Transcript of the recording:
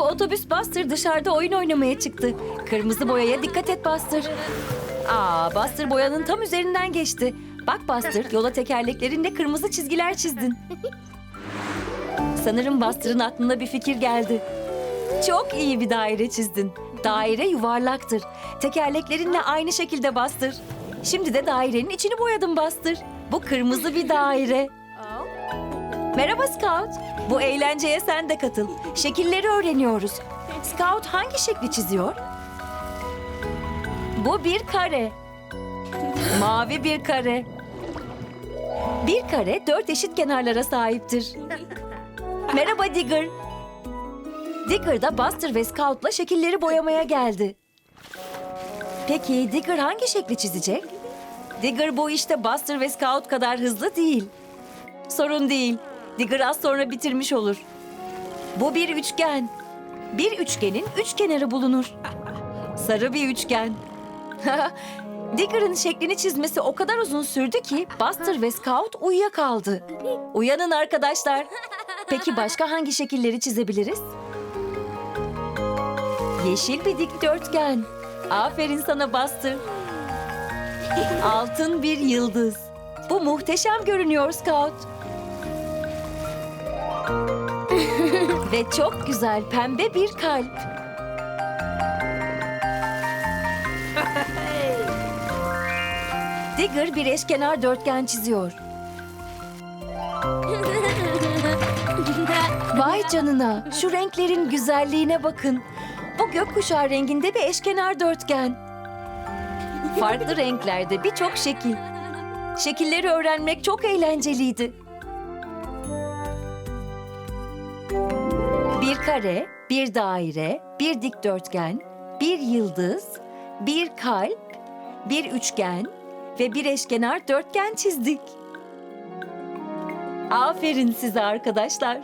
Otobüs Buster dışarıda oyun oynamaya çıktı. Kırmızı boyaya dikkat et Buster. Aa, Buster boyanın tam üzerinden geçti. Bak Buster, yola tekerleklerinle kırmızı çizgiler çizdin. Sanırım Buster'ın aklına bir fikir geldi. Çok iyi bir daire çizdin. Daire yuvarlaktır. Tekerleklerinle aynı şekilde Buster. Şimdi de dairenin içini boyadım Buster. Bu kırmızı bir daire. Merhaba Scout. Bu eğlenceye sen de katıl. Şekilleri öğreniyoruz. Scout hangi şekli çiziyor? Bu bir kare. Mavi bir kare. Bir kare dört eşit kenarlara sahiptir. Merhaba Digger. Digger da Buster ve Scout'la şekilleri boyamaya geldi. Peki Digger hangi şekli çizecek? Digger bu işte Buster ve Scout kadar hızlı değil. Sorun değil. Digger az sonra bitirmiş olur. Bu bir üçgen. Bir üçgenin üç kenarı bulunur. Sarı bir üçgen. Digger'ın şeklini çizmesi o kadar uzun sürdü ki Buster ve Scout uyuyakaldı. Uyanın arkadaşlar. Peki başka hangi şekilleri çizebiliriz? Yeşil bir dikdörtgen. Aferin sana Buster. Altın bir yıldız. Bu muhteşem görünüyor Scout. Ve çok güzel pembe bir kalp. Digger bir eşkenar dörtgen çiziyor. Vay canına, şu renklerin güzelliğine bakın. Bu gökkuşağı renginde bir eşkenar dörtgen. Farklı renklerde birçok şekil. Şekilleri öğrenmek çok eğlenceliydi. Bir kare, bir daire, bir dikdörtgen, bir yıldız, bir kalp, bir üçgen ve bir eşkenar dörtgen çizdik. Aferin size arkadaşlar.